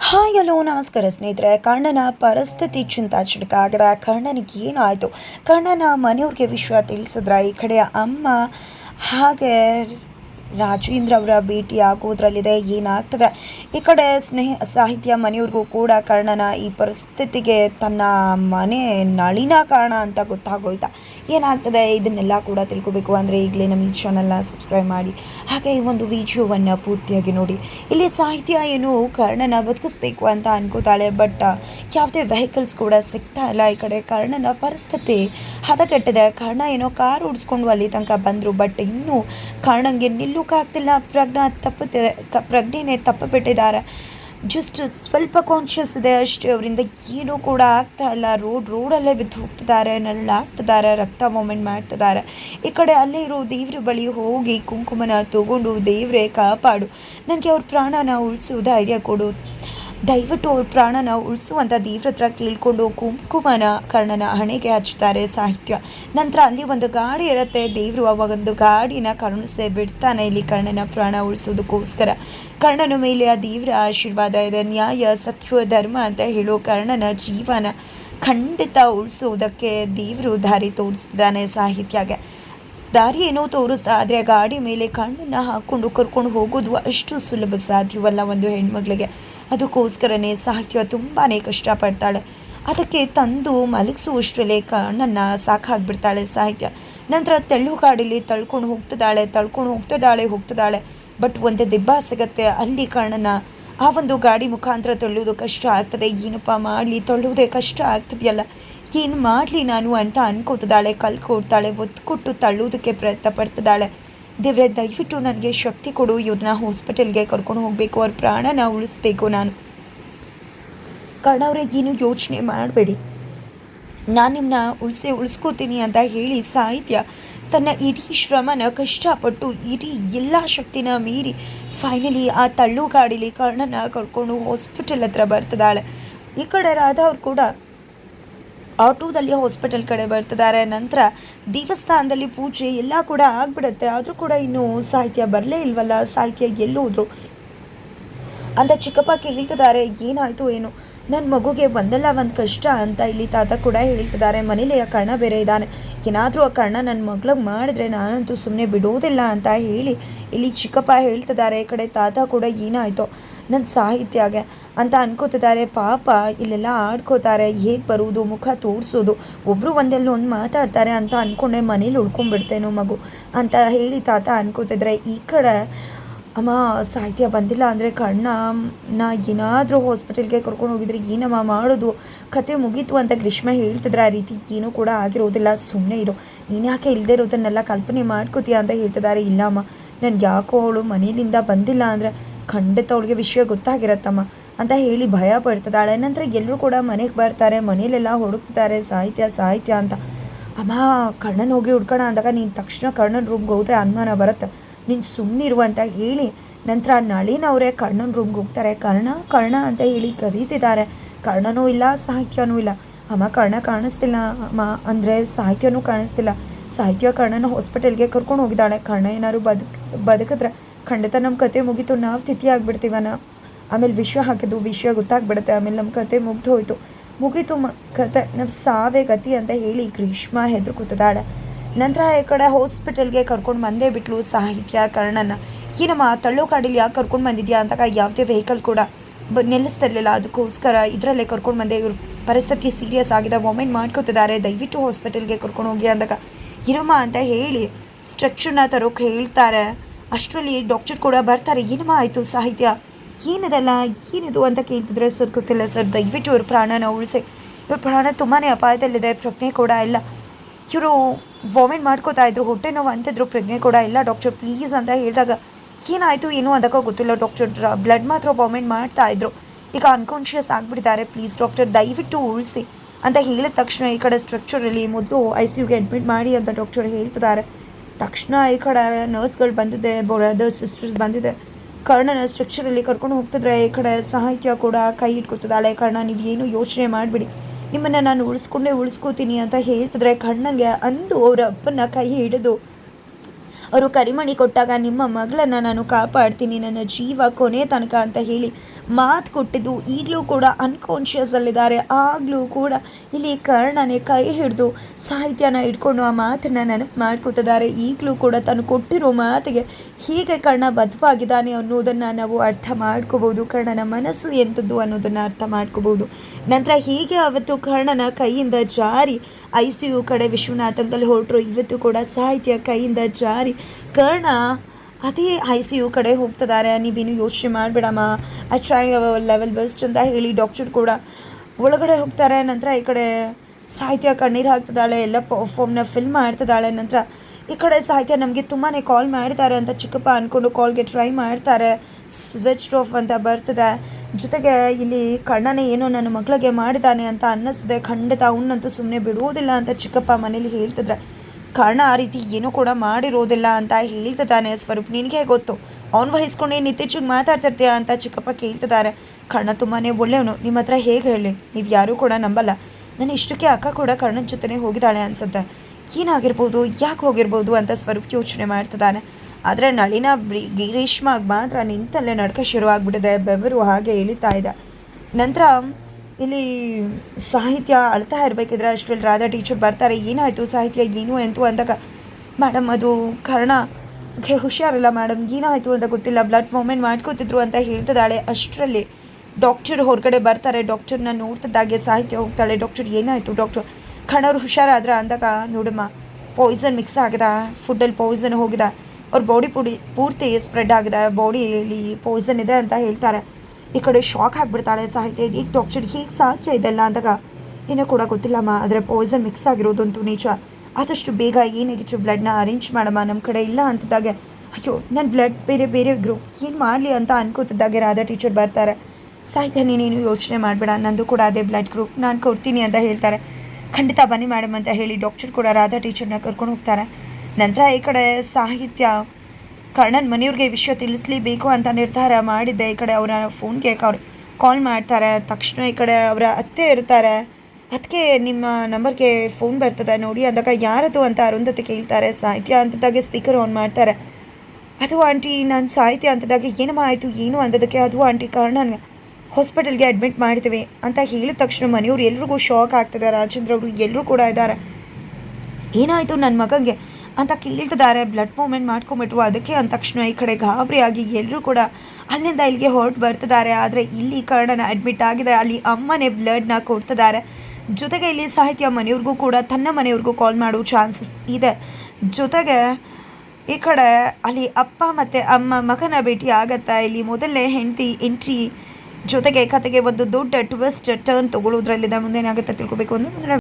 Hi, hello, ನಮಸ್ಕಾರ ಸ್ನೇಹಿತರೆ. ಕರ್ಣನ ಪರಿಸ್ಥಿತಿ ಚಿಂತಾಚಡಕ ಆಗದ. ಕರ್ಣನಿಗೆ ಏನಾಯಿತು? ಕರ್ಣನ ಮನೆಯವ್ರಿಗೆ ವಿಶ್ವ ತಿಳಿಸಿದ್ರ ಈ ಕಡೆ ಅಮ್ಮ ಹಾಗೆ ರಾಜೇಂದ್ರ ಅವರ ಭೇಟಿ ಆಗೋದ್ರಲ್ಲಿದೆ ಏನಾಗ್ತದೆ? ಈ ಕಡೆ ಸ್ನೇಹ, ಸಾಹಿತ್ಯ ಮನೆಯವ್ರಿಗೂ ಕೂಡ ಕರ್ಣನ ಈ ಪರಿಸ್ಥಿತಿಗೆ ತನ್ನ ಮನೆ ನಳಿನ ಕಾರಣ ಅಂತ ಗೊತ್ತಾಗೋಯ್ತಾ? ಏನಾಗ್ತದೆ? ಇದನ್ನೆಲ್ಲ ಕೂಡ ತಿಳ್ಕೊಬೇಕು ಅಂದರೆ ಈಗಲೇ ನಮ್ಮ ಈ ಚಾನಲ್ನ ಸಬ್ಸ್ಕ್ರೈಬ್ ಮಾಡಿ. ಹಾಗೆ ಈ ಒಂದು ವಿಡಿಯೋವನ್ನು ಪೂರ್ತಿಯಾಗಿ ನೋಡಿ. ಇಲ್ಲಿ ಸಾಹಿತ್ಯ ಏನು ಕರ್ಣನ ಬದುಕಿಸ್ಬೇಕು ಅಂತ ಅನ್ಕೋತಾಳೆ ಬಟ್ ಯಾವುದೇ ವೆಹಿಕಲ್ಸ್ ಕೂಡ ಸಿಗ್ತಾ ಇಲ್ಲ ಈ ಕಡೆ. ಕರ್ಣನ ಪರಿಸ್ಥಿತಿ ಹದಗೆಟ್ಟಿದೆ. ಕರ್ಣ ಏನೋ ಕಾರ್ ಓಡಿಸ್ಕೊಂಡು ಅಲ್ಲಿ ತನಕ ಬಂದರು ಬಟ್ ಇನ್ನೂ ಕರ್ಣಂಗೆ ನಿಲ್ಲೋಕ್ಕಾಗ್ತಿಲ್ಲ ಪ್ರಜ್ಞಾ ತಪ್ಪುತ್ತಿದೆ ಪ್ರಜ್ಞೆನೇ ತಪ್ಪು ಬಿಟ್ಟಿದ್ದಾರೆ ಜಸ್ಟ್ ಸ್ವಲ್ಪ ಕಾನ್ಷಿಯಸ್ ಇದೆ ಅಷ್ಟೇ. ಅವರಿಂದ ಏನೂ ಕೂಡ ಆಗ್ತಾ ಇಲ್ಲ. ರೋಡ್, ರೋಡಲ್ಲೇ ಬಿದ್ದು ಹೋಗ್ತಿದ್ದಾರೆ. ನರಳಾಡ್ತಿದ್ದಾರೆ ರಕ್ತ ಮೂಮೆಂಟ್ ಮಾಡ್ತಿದ್ದಾರೆ. ಈ ಕಡೆ ಅಲ್ಲೇ ಇರೋ ದೇವ್ರ ಬಳಿ ಹೋಗಿ ಕುಂಕುಮನ ತಗೊಂಡು ದೇವ್ರೇ ಕಾಪಾಡು. ನನಗೆ ಅವ್ರ ಪ್ರಾಣನ ಉಳಿಸು, ಧೈರ್ಯ ಕೊಡು. ದಯವಿಟ್ಟು ಅವ್ರ ಪ್ರಾಣನ ಉಳಿಸುವಂಥ ದೇವ್ರ ಹತ್ರ ಕೇಳ್ಕೊಂಡು ಕುಂಕುಮನ ಕರ್ಣನ ಹಣೆಗೆ ಹಚ್ತಾರೆ ಸಾಹಿತ್ಯ. ನಂತರ ಅಲ್ಲಿ ಒಂದು ಗಾಡಿ ಇರುತ್ತೆ. ದೇವರು ಅವಾಗೊಂದು ಗಾಡಿನ ಕರುಣಿಸೆ ಬಿಡ್ತಾನೆ. ಇಲ್ಲಿ ಕರ್ಣನ ಪ್ರಾಣ ಉಳಿಸೋದಕ್ಕೋಸ್ಕರ ಕರ್ಣನ ಮೇಲೆ ಆ ದೇವ್ರ ಆಶೀರ್ವಾದ ಇದೆ. ನ್ಯಾಯ, ಸತ್ವ, ಧರ್ಮ ಅಂತ ಹೇಳೋ ಕರ್ಣನ ಜೀವನ ಖಂಡಿತ ಉಳಿಸುವುದಕ್ಕೆ ದೇವರು ದಾರಿ ತೋರಿಸಿದ್ದಾನೆ ಸಾಹಿತ್ಯಗೆ. ದಾರಿ ಏನೋ ತೋರಿಸ್ದ, ಆದರೆ ಗಾಡಿ ಮೇಲೆ ಕಣ್ಣನ್ನು ಹಾಕ್ಕೊಂಡು ಕರ್ಕೊಂಡು ಹೋಗೋದು ಅಷ್ಟು ಸುಲಭ ಸಾಧ್ಯವಲ್ಲ ಒಂದು ಹೆಣ್ಮಗಳಿಗೆ. ಅದಕ್ಕೋಸ್ಕರನೇ ಸಾಹಿತ್ಯ ತುಂಬಾ ಕಷ್ಟಪಡ್ತಾಳೆ. ಅದಕ್ಕೆ ತಂದು ಮಲಗಿಸುವಷ್ಟರಲ್ಲೇ ಕಣ್ಣನ್ನು ಸಾಕಾಗ್ಬಿಡ್ತಾಳೆ ಸಾಹಿತ್ಯ. ನಂತರ ತೆಳ್ಳು ಗಾಡಿಲಿ ತಳ್ಕೊಂಡು ಹೋಗ್ತಿದ್ದಾಳೆ ತಳ್ಕೊಂಡು ಹೋಗ್ತಿದ್ದಾಳೆ ಹೋಗ್ತಿದ್ದಾಳೆ. ಬಟ್ ಒಂದು ದಿಬ್ಬ ಸಿಗತ್ತೆ, ಅಲ್ಲಿ ಕಣ್ಣನ್ನು. ಆ ಒಂದು ಗಾಡಿ ಮುಖಾಂತರ ತೊಳೆಯೋದು ಕಷ್ಟ ಆಗ್ತದೆ. ಏನಪ್ಪ ಮಾಡಲಿ ತಳ್ಳುವುದೇ ಕಷ್ಟ ಆಗ್ತದೆಯಲ್ಲ. ಏನು ಮಾಡಲಿ ನಾನು ಅಂತ ಅನ್ಕೋತಿದ್ದಾಳೆ. ಕಲ್ ಕೊಡ್ತಾಳೆ ಒತ್ತು ಕೊಟ್ಟು ತಳ್ಳುವುದಕ್ಕೆ ಪ್ರಯತ್ನ ಪಡ್ತಿದ್ದಾಳೆ. ದೇವ್ರೆ, ದಯವಿಟ್ಟು ನನಗೆ ಶಕ್ತಿ ಕೊಡು. ಇವ್ರನ್ನ ಹಾಸ್ಪಿಟಲ್ಗೆ ಕರ್ಕೊಂಡು ಹೋಗಬೇಕು. ಅವ್ರ ಪ್ರಾಣನ ಉಳಿಸ್ಬೇಕು ನಾನು. ಕಣ ಏನು ಯೋಚನೆ ಮಾಡಬೇಡಿ. ನಾನು ನಿಮ್ಮನ್ನ ಉಳಿಸೇ, ಉಳಿಸ್ಕೋತೀನಿ ಅಂತ ಹೇಳಿ ಸಾಹಿತ್ಯ ತನ್ನ ಇಡೀ ಶ್ರಮನ ಕಷ್ಟಪಟ್ಟು ಇಡೀ ಎಲ್ಲ ಶಕ್ತಿನ ಮೀರಿ ಫೈನಲಿ ಆ ತಳ್ಳು ಗಾಡೀಲಿ ಕರ್ಣನ ಕರ್ಕೊಂಡು ಹಾಸ್ಪಿಟಲ್ ಹತ್ರ ಬರ್ತಿದ್ದಾಳೆ. ಈ ಕಡೆ ರಾಧಾ ಅವ್ರು ಕೂಡ ಆಟೋದಲ್ಲಿ ಹಾಸ್ಪಿಟಲ್ ಕಡೆ ಬರ್ತಿದ್ದಾರೆ. ನಂತರ ದೇವಸ್ಥಾನದಲ್ಲಿ ಪೂಜೆ ಎಲ್ಲ ಕೂಡ ಆಗ್ಬಿಡುತ್ತೆ. ಆದರೂ ಕೂಡ ಇನ್ನೂ ಸಾಹಿತ್ಯ ಬರಲೇ ಇಲ್ವಲ್ಲ? ಸಾಹಿತ್ಯ ಎಲ್ಲೋದ್ರು ಅಂತ ಚಿಕ್ಕಪ್ಪ ಕೇಳ್ತಿದ್ದಾರೆ. ಏನಾಯಿತು ಏನು? ನನ್ನ ಮಗುಗೆ ಒಂದಲ್ಲ ಒಂದು ಕಷ್ಟ ಅಂತ ಇಲ್ಲಿ ತಾತ ಕೂಡ ಹೇಳ್ತಿದ್ದಾರೆ. ಮನೇಲಿ ಆ ಕರ್ಣ ಬೇರೆ ಇದ್ದಾನೆ. ಏನಾದರೂ ಆ ಕರ್ಣ ನನ್ನ ಮಗ್ಳಿಗೆ ಮಾಡಿದ್ರೆ ನಾನಂತೂ ಸುಮ್ಮನೆ ಬಿಡೋದಿಲ್ಲ ಅಂತ ಹೇಳಿ ಇಲ್ಲಿ ಚಿಕ್ಕಪ್ಪ ಹೇಳ್ತಿದ್ದಾರೆ. ಈ ಕಡೆ ತಾತ ಕೂಡ ಏನಾಯಿತು? ನನ್ನ ಸಾಹಿತ್ಯಗೆ ಅಂತ ಅನ್ಕೋತಿದ್ದಾರೆ. ಪಾಪ ಇಲ್ಲೆಲ್ಲ ಆಡ್ಕೋತಾರೆ. ಹೇಗೆ ಬರುವುದು? ಮುಖ ತೋರಿಸೋದು. ಒಬ್ಬರು ಒಂದೆಲ್ಲ ಒಂದು ಮಾತಾಡ್ತಾರೆ ಅಂತ ಅಂದ್ಕೊಂಡೆ ಮನೇಲಿ ಉಳ್ಕೊಂಡ್ಬಿಡ್ತೇನೋ ಮಗು ಅಂತ ಹೇಳಿ ತಾತ ಅನ್ಕೋತಿದ್ರೆ, ಈ ಕಡೆ ಅಮ್ಮ ಸಾಹಿತ್ಯ ಬಂದಿಲ್ಲ ಅಂದರೆ ಕಣ್ಣನ ಏನಾದರೂ ಹಾಸ್ಪಿಟಲ್ಗೆ ಕರ್ಕೊಂಡು ಹೋಗಿದ್ರೆ ಏನಮ್ಮ ಮಾಡೋದು? ಕತೆ ಮುಗೀತು ಅಂತ ಗ್ರೀಷ್ಮ ಹೇಳ್ತಿದ್ರೆ ಆ ರೀತಿ ಏನೂ ಕೂಡ ಆಗಿರೋದಿಲ್ಲ. ಸುಮ್ಮನೆ ಇರು. ನೀನು ಯಾಕೆ ಇಲ್ಲದೆ ಇರೋದನ್ನೆಲ್ಲ ಕಲ್ಪನೆ ಮಾಡ್ಕೋತೀಯ ಅಂತ ಹೇಳ್ತಿದ್ದಾರೆ. ಇಲ್ಲಮ್ಮ, ನನಗೆ ಯಾಕೋ ಅವಳು ಮನೆಯಲ್ಲಿಂದ ಬಂದಿಲ್ಲ ಅಂದರೆ ಖಂಡಿತ ಅವಳಿಗೆ ವಿಷಯ ಗೊತ್ತಾಗಿರತ್ತಮ್ಮ ಅಂತ ಹೇಳಿ ಭಯ ಪಡ್ತಿದ್ದಾಳೆ ನಂತರ ಎಲ್ಲರೂ ಕೂಡ ಮನೆಗೆ ಬರ್ತಾರೆ, ಮನೇಲೆಲ್ಲ ಹುಡುಕ್ತಿದ್ದಾರೆ, ಸಾಹಿತ್ಯ ಸಾಹಿತ್ಯ ಅಂತ. ಅಮ್ಮ, ಕರ್ಣನ ಹೋಗಿ ಹುಡ್ಕೋಣ ಅಂದಾಗ ನೀನು ತಕ್ಷಣ ಕರ್ಣನ ರೂಮ್ಗೆ ಹೋದ್ರೆ ಅನುಮಾನ ಬರುತ್ತೆ. ನೀನು ಸುಮ್ಮನಿರು ಅಂತ ಹೇಳಿ ನಂತರ ನಳಿನವರೇ ಕರ್ಣನ ರೂಮ್ಗೆ ಹೋಗ್ತಾರೆ. ಕರ್ಣ ಕರ್ಣ ಅಂತ ಹೇಳಿ ಕರೀತಿದ್ದಾರೆ. ಕರ್ಣನೂ ಇಲ್ಲ, ಸಾಹಿತ್ಯನೂ ಇಲ್ಲ. ಅಮ್ಮ, ಕರ್ಣ ಕಾಣಿಸ್ತಿಲ್ಲ. ಅಮ್ಮ ಅಂದರೆ ಸಾಹಿತ್ಯನೂ ಕಾಣಿಸ್ತಿಲ್ಲ. ಸಾಹಿತ್ಯ ಕರ್ಣನ ಹಾಸ್ಪಿಟಲ್ಗೆ ಕರ್ಕೊಂಡು ಹೋಗಿದ್ದಾಳೆ. ಕರ್ಣ ಏನಾದ್ರು ಬದುಕ್, ಬದುಕಿದ್ರೆ ಖಂಡಿತ ನಮ್ಮ ಕತೆ ಮುಗೀತು, ನಾವು ತಿಥಿ ಆಗಿಬಿಡ್ತೀವನ ಆಮೇಲೆ ವಿಷಯ ಹಾಕಿದ್ದು ವಿಷಯ ಗೊತ್ತಾಗ್ಬಿಡುತ್ತೆ. ಆಮೇಲೆ ನಮ್ಮ ಕತೆ ಮುಗ್ದು ಹೋಯ್ತು. ಮುಗೀತು ಮ, ಕತೆ ನಮ್ಮ ಸಾವೇ ಗತಿ ಅಂತ ಹೇಳಿ ಗ್ರೀಷ್ಮ ಹೆದರು ಕೂತದಾಳೆ ನಂತರ ಈ ಕಡೆ ಹಾಸ್ಪಿಟಲ್ಗೆ ಕರ್ಕೊಂಡು ಬಂದೇ ಬಿಟ್ಲು ಸಾಹಿತ್ಯ, ಕರ್ಣನ. ಏನಮ್ಮ ತಳ್ಳೋ ಕಾಡಿಲಿ ಯಾಕೆ ಕರ್ಕೊಂಡು ಬಂದಿದ್ಯಾ? ಅಂತ ಯಾವುದೇ ವೆಹಿಕಲ್ ಕೂಡ. ಬ, ನಿಲ್ಲಿಸ್ತಿರ್ಲಿಲ್ಲ. ಅದಕ್ಕೋಸ್ಕರ ಇದರಲ್ಲೇ ಕರ್ಕೊಂಡು ಬಂದೆ. ಇವ್ರ ಪರಿಸ್ಥಿತಿ ಸೀರಿಯಸ್ ಆಗಿದೆ. ವಾಮೆಂಟ್ ಮಾಡ್ಕೋತಿದ್ದಾರೆ. ದಯವಿಟ್ಟು ಹಾಸ್ಪಿಟಲ್ಗೆ ಕರ್ಕೊಂಡು ಹೋಗಿ ಅಂದಾಗ ಇರಮ್ಮ ಅಂತ ಹೇಳಿ ಸ್ಟ್ರಕ್ಚರ್ನ ತರೋಕೆ ಹೇಳ್ತಾರೆ. ಅಷ್ಟರಲ್ಲಿ ಡಾಕ್ಟರ್ ಕೂಡ ಬರ್ತಾರೆ, ಏನಮ್ಮ ಆಯಿತು ಸಾಹಿತ್ಯ? ಏನಿದೆಲ್ಲ? ಏನಿದು ಅಂತ ಕೇಳ್ತಿದ್ರೆ ಸರ್ ಗೊತ್ತಿಲ್ಲ ಸರ್, ದಯವಿಟ್ಟು ಇವ್ರ ಪ್ರಾಣನ ಉಳಿಸಿ. ಇವ್ರ ಪ್ರಾಣ ತುಂಬಾ ಅಪಾಯದಲ್ಲಿದೆ, ಪ್ರಜ್ಞೆ ಕೂಡ ಇಲ್ಲ. ಇವರು ವಾಮಿಟ್ ಮಾಡ್ಕೋತಾ ಇದ್ರು, ಹೊಟ್ಟೆ ನೋವು ಅಂತಿದ್ರು, ಪ್ರಜ್ಞೆ ಕೂಡ ಇಲ್ಲ ಡಾಕ್ಟರ್ ಪ್ಲೀಸ್ ಅಂತ ಹೇಳಿದಾಗ, ಏನಾಯಿತು, ಏನು ಅದಕ್ಕೆ ಗೊತ್ತಿಲ್ಲ ಡಾಕ್ಟರ್ ಬ್ಲಡ್ ಮಾತ್ರ ವಾಮಿಟ್ ಮಾಡ್ತಾ ಇದ್ರು. ಈಗ ಅನ್ಕಾನ್ಷಿಯಸ್ ಆಗಿಬಿಟ್ಟಿದ್ದಾರೆ ಪ್ಲೀಸ್ ಡಾಕ್ಟರ್ ದಯವಿಟ್ಟು ಉಳಿಸಿ. ಅಂತ ಹೇಳಿದ ತಕ್ಷಣ ಈ ಕಡೆ ಸ್ಟ್ರಕ್ಚರಲ್ಲಿ ಮೊದಲು ಐ ಸಿ ಯುಗೆ ಅಡ್ಮಿಟ್ ಮಾಡಿ ಅಂತ ಡಾಕ್ಟರ್ ಹೇಳ್ತಿದ್ದಾರೆ. ತಕ್ಷಣ ಈ ಕಡೆ ನರ್ಸ್ಗಳು ಬಂದಿದೆ ಬ್ರದರ್ಸ್ ಸಿಸ್ಟರ್ಸ್ ಬಂದಿದೆ. ಕರ್ಣನ ಸ್ಟ್ರಕ್ಚರಲ್ಲಿ ಕರ್ಕೊಂಡು ಹೋಗ್ತಿದ್ರೆ ಈ ಕಡೆ ಸಾಹಿತ್ಯ ಕೂಡ ಕೈ ಇಟ್ಕೊತಿದ್ದಾಳೆ ಕರ್ಣ, ನೀವು ಏನು ಯೋಚನೆ ಮಾಡಿಬಿಡಿ. ನಿಮ್ಮನ್ನು ನಾನು ಉಳಿಸ್ಕೊಂಡೇ ಉಳಿಸ್ಕೋತೀನಿ ಅಂತ ಹೇಳ್ತಿದ್ರೆ ಕಣ್ಣಂಗೆ ಅಂದು ಅವರ ಅಪ್ಪನ ಕೈ ಹಿಡಿದು ಅವರು ಕರಿಮಣಿ ಕೊಟ್ಟಾಗ, ನಿಮ್ಮ ಮಗಳನ್ನು ನಾನು ಕಾಪಾಡ್ತೀನಿ, ನನ್ನ ಜೀವ ಕೊನೆ ತನಕ ಅಂತ ಹೇಳಿ ಮಾತು ಕೊಟ್ಟಿದ್ದು. ಈಗಲೂ ಕೂಡ ಅನ್ಕಾನ್ಷಿಯಸಲ್ಲಿದ್ದಾರೆ ಆಗಲೂ ಕೂಡ ಇಲ್ಲಿ ಕರ್ಣನೇ ಕೈ ಹಿಡಿದು ಸಾಹಿತ್ಯನ ಇಟ್ಕೊಂಡು ಆ ಮಾತನ್ನು ನೆನಪು ಮಾಡ್ಕೊತಿದ್ದಾರೆ. ಈಗಲೂ ಕೂಡ ತಾನು ಕೊಟ್ಟಿರೋ ಮಾತಿಗೆ ಹೀಗೆ ಕರ್ಣ ಬದ್ಧವಾಗಿದ್ದಾನೆ ಅನ್ನೋದನ್ನು ನಾವು ಅರ್ಥ ಮಾಡ್ಕೋಬೋದು. ಕರ್ಣನ ಮನಸ್ಸು ಎಂಥದ್ದು ಅನ್ನೋದನ್ನು ಅರ್ಥ ಮಾಡ್ಕೋಬೋದು. ನಂತರ ಹೀಗೆ ಅವತ್ತು ಕರ್ಣನ ಕೈಯಿಂದ ಜಾರಿ, ಐ ಸಿ ಯು ಕಡೆ ವಿಶ್ವನಾಥ್ ಹೊರಟರು. ಇವತ್ತು ಕೂಡ ಸಾಹಿತ್ಯ ಕೈಯಿಂದ ಜಾರಿ ಕರ್ಣ, ಅದೇ ಐ ಸಿ ಯು ಕಡೆ ಹೋಗ್ತಿದ್ದಾರೆ ನೀವೇನು ಯೋಚನೆ ಮಾಡಬೇಡಮ್ಮ ಐ ಟ್ರೈ ಲೆವೆಲ್ ಬೆಸ್ಟ್ ಅಂತ ಹೇಳಿ ಡಾಕ್ಟರ್ ಕೂಡ ಒಳಗಡೆ ಹೋಗ್ತಾರೆ. ನಂತರ ಈ ಕಡೆ ಸಾಹಿತ್ಯ ಕಣ್ಣೀರು ಹಾಕ್ತಿದ್ದಾಳೆ ಎಲ್ಲ ಪರ್ಫಾರ್ಮ್ನ ಫಿಲ್ಮ್ ಮಾಡ್ತಿದ್ದಾಳೆ ನಂತರ ಈ ಕಡೆ ಸಾಹಿತ್ಯ ನಮಗೆ ತುಂಬಾ ಕಾಲ್ ಮಾಡ್ತಾರೆ ಅಂತ ಚಿಕ್ಕಪ್ಪ ಅಂದ್ಕೊಂಡು ಕಾಲ್ಗೆ ಟ್ರೈ ಮಾಡ್ತಾರೆ. ಸ್ವಿಚ್ ಆಫ್ ಅಂತ ಬರ್ತದೆ. ಜೊತೆಗೆ ಇಲ್ಲಿ ಕಣ್ಣನೇ ಏನೋ ನನ್ನ ಮಗಳಿಗೆ ಮಾಡಿದ್ದಾನೆ ಅಂತ ಅನ್ನಿಸ್ತದೆ. ಖಂಡಿತ ಅವನಂತೂ ಸುಮ್ಮನೆ ಬಿಡುವುದಿಲ್ಲ ಅಂತ ಚಿಕ್ಕಪ್ಪ ಮನೇಲಿ ಹೇಳ್ತಿದ್ರೆ. ಕರ್ಣ ಆ ರೀತಿ ಏನೂ ಕೂಡ ಮಾಡಿರೋದಿಲ್ಲ ಅಂತ ಹೇಳ್ತಿದ್ದಾನೆ ಸ್ವರೂಪ್. ನಿನಗೆ ಗೊತ್ತು? ಅವ್ನು ವಹಿಸ್ಕೊಂಡು ನೀನು ಇತ್ತೀಚೆಗೆ ಮಾತಾಡ್ತಿರ್ತೀಯ ಅಂತ ಚಿಕ್ಕಪ್ಪ ಕೇಳ್ತಿದ್ದಾರೆ. ಕರ್ಣ ತುಂಬಾ ಒಳ್ಳೆಯವನು. ನಿಮ್ಮ ಹತ್ರ ಹೇಗೆ ಹೇಳಿ? ನೀವು ಯಾರೂ ಕೂಡ ನಂಬಲ್ಲ. ನಾನು ಇಷ್ಟಕ್ಕೆ ಅಕ್ಕ ಕೂಡ ಕರ್ಣನ ಜೊತೆನೇ ಹೋಗಿದ್ದಾಳೆ ಅನ್ಸುತ್ತೆ. ಏನಾಗಿರ್ಬೋದು? ಯಾಕೆ ಹೋಗಿರ್ಬೋದು ಅಂತ ಸ್ವರೂಪ್ ಯೋಚನೆ ಮಾಡ್ತಿದ್ದಾನೆ. ಆದರೆ ನಳಿನ ಬ್ರಿ ಗಿರೀಶ್ಮಾಗ್ ಮಾತ್ರ ನಿಂತಲ್ಲೇ ನಡ್ಕ ಶುರುವಾಗ್ಬಿಟ್ಟಿದೆ. ಬೆವರು ಹಾಗೆ ಇಳಿತಾ ಇದೆ. ನಂತರ ಇಲ್ಲಿ ಸಾಹಿತ್ಯ ಅಳ್ತಾ ಇರಬೇಕಿದ್ರೆ ಅಷ್ಟರಲ್ಲಿ ರಾಧಾ ಟೀಚರ್ ಬರ್ತಾರೆ. ಏನಾಯಿತು? ಸಾಹಿತ್ಯ ಏನು ಎಂತು ಅಂದಾಗ ಮೇಡಮ್ ಅದು ಕರ್ಣ ಗೆ ಹುಷಾರಿಲ್ಲ ಮೇಡಮ್ ಏನಾಯಿತು ಅಂತ ಗೊತ್ತಿಲ್ಲ. ಬ್ಲಡ್ ಮೂಮೆಂಟ್ ಮಾಡ್ಕೋತಿದ್ರು ಅಂತ ಹೇಳ್ತಿದ್ದಾಳೆ. ಅಷ್ಟರಲ್ಲಿ ಡಾಕ್ಟರ್ ಹೊರಗಡೆ ಬರ್ತಾರೆ. ಡಾಕ್ಟರ್ನ ನೋಡ್ತಿದ್ದಾಗೆ ಸಾಹಿತ್ಯ ಹೋಗ್ತಾಳೆ. ಡಾಕ್ಟರ್ ಏನಾಯಿತು? ಡಾಕ್ಟರ್ ಕಣವ್ರು ಹುಷಾರಾದ್ರೆ ಅಂದಾಗ ನೋಡಮ್ಮ ಪಾಯ್ಸನ್ ಮಿಕ್ಸ್ ಆಗಿದೆ. ಫುಡ್ಡಲ್ಲಿ ಪಾಯ್ಸನ್ ಹೋಗಿದೆ. ಅವ್ರ ಬಾಡಿ ಪುಡಿ ಪೂರ್ತಿ ಸ್ಪ್ರೆಡ್ ಆಗಿದೆ. ಬಾಡಿಯಲ್ಲಿ ಪಾಯ್ಸನ್ ಇದೆ ಅಂತ ಹೇಳ್ತಾರೆ. ಈ ಕಡೆ ಶಾಕ್ ಆಗಿಬಿಡ್ತಾಳೆ ಸಾಹಿತ್ಯ. ಈಗ ಡಾಕ್ಟರ್ ಹೇಗೆ ಸಾಧ್ಯ ಇದೆಲ್ಲ ಅಂದಾಗ, ಏನೂ ಕೂಡ ಗೊತ್ತಿಲ್ಲಮ್ಮ. ಆದರೆ ಪಾಯ್ಸನ್ ಮಿಕ್ಸ್ ಆಗಿರೋದಂತೂ ನಿಜ. ಆದಷ್ಟು ಬೇಗ ಈ ನೆಗೆಟಿವ್ ಬ್ಲಡ್ನ ಅರೇಂಜ್ ಮಾಡಮ್ಮ. ನಮ್ಮ ಕಡೆ ಇಲ್ಲ ಅಂತಿದ್ದಾಗೆ. ಅಯ್ಯೋ ನನ್ನ ಬ್ಲಡ್ ಬೇರೆ ಬೇರೆ ಗ್ರೂಪ್ ಏನು ಮಾಡಲಿ ಅಂತ ಅನ್ಕೋತಿದ್ದಾಗೆ ರಾಧಾ ಟೀಚರ್ ಬರ್ತಾರೆ. ಸಾಹಿತ್ಯ, ನೀನೇನು ಯೋಚನೆ ಮಾಡಬೇಡ. ನಂದು ಕೂಡ ಅದೇ ಬ್ಲಡ್ ಗ್ರೂಪ್ ನಾನು ಕೊಡ್ತೀನಿ ಅಂತ ಹೇಳ್ತಾರೆ. ಖಂಡಿತ ಬನ್ನಿ ಮೇಡಮ್ ಅಂತ ಹೇಳಿ ಡಾಕ್ಟರ್ ಕೂಡ ರಾಧಾ ಟೀಚರ್ನ ಕರ್ಕೊಂಡು ಹೋಗ್ತಾರೆ. ನಂತರ ಈ ಕಡೆ ಸಾಹಿತ್ಯ ಕರ್ಣನ್ ಮನೆಯವ್ರಿಗೆ ವಿಷಯ ತಿಳಿಸ್ಲೇಬೇಕು ಅಂತ ನಿರ್ಧಾರ ಮಾಡಿದ್ದೆ. ಈ ಕಡೆ ಅವರ ಫೋನ್ಗೆ ಕಾಲ್ ಮಾಡ್ತಾರೆ. ತಕ್ಷಣ ಈ ಕಡೆ ಅವರ ಅತ್ತೆ ಇರ್ತಾರೆ. ಅದಕ್ಕೆ ನಿಮ್ಮ ನಂಬರ್ಗೆ ಫೋನ್ ಬರ್ತದೆ. ನೋಡಿ ಅಂದಾಗ ಯಾರದು ಅಂತ ಅರುಂಧತಿ ಕೇಳ್ತಾರೆ. ಸಾಹಿತ್ಯ ಅಂತದಾಗೆ ಸ್ಪೀಕರ್ ಆನ್ ಮಾಡ್ತಾರೆ. ಅದು ಆಂಟಿ ನಾನು ಸಾಹಿತ್ಯ ಅಂತದಾಗ ಏನಮ್ಮ ಆಯಿತು, ಏನು ಅಂದದಕ್ಕೆ ಅದು ಆಂಟಿ ಕರ್ಣನ್ ಹಾಸ್ಪಿಟಲ್ಗೆ ಅಡ್ಮಿಟ್ ಮಾಡ್ತೀವಿ ಅಂತ ಹೇಳಿದ ತಕ್ಷಣ ಮನೆಯವ್ರು ಎಲ್ರಿಗೂ ಶಾಕ್ ಆಗ್ತದೆ ರಾಜೇಂದ್ರ ಅವರು ಎಲ್ಲರೂ ಕೂಡ ಇದ್ದಾರೆ. ಏನಾಯಿತು ನನ್ನ ಮಗಂಗೆ? ಅಂತ ಕೇಳ್ತಿದ್ದಾರೆ. ಬ್ಲಡ್ ಮೂಮೆಂಟ್ ಮಾಡ್ಕೊಂಬಿಟ್ರು ಅದಕ್ಕೆ ಅಂದ ತಕ್ಷಣ ಈ ಕಡೆ ಗಾಬರಿಯಾಗಿ ಎಲ್ಲರೂ ಕೂಡ ಅಲ್ಲಿಂದ ಇಲ್ಲಿಗೆ ಹೊರಟು ಬರ್ತಿದ್ದಾರೆ. ಆದರೆ ಇಲ್ಲಿ ಕರ್ಣನ ಅಡ್ಮಿಟ್ ಆಗಿದೆ. ಅಲ್ಲಿ ಅಮ್ಮನೇ ಬ್ಲಡ್ನ ಕೊಡ್ತಿದ್ದಾರೆ. ಜೊತೆಗೆ ಇಲ್ಲಿ ಸಾಹಿತ್ಯ ಮನೆಯವ್ರಿಗೂ ಕೂಡ ತನ್ನ ಮನೆಯವ್ರಿಗೂ ಕಾಲ್ ಮಾಡೋ ಚಾನ್ಸಸ್ ಇದೆ. ಜೊತೆಗೆ ಈ ಕಡೆ ಅಲ್ಲಿ ಅಪ್ಪ ಮತ್ತು ಅಮ್ಮ ಮಗನ ಭೇಟಿ ಆಗತ್ತಾ. ಇಲ್ಲಿ ಮೊದಲನೇ ಹೆಂಡತಿ ಎಂಟ್ರಿ ಜೊತೆಗೆ ಕತೆಗೆ ಒಂದು ದೊಡ್ಡ ಟ್ವಿಸ್ಟ್ ಟರ್ನ್ ಮುಂದೆ ಮುಂದೇನಾಗುತ್ತೆ ತಿಳ್ಕೊಬೇಕು ಅಂದರೆ ಮುಂದಿನ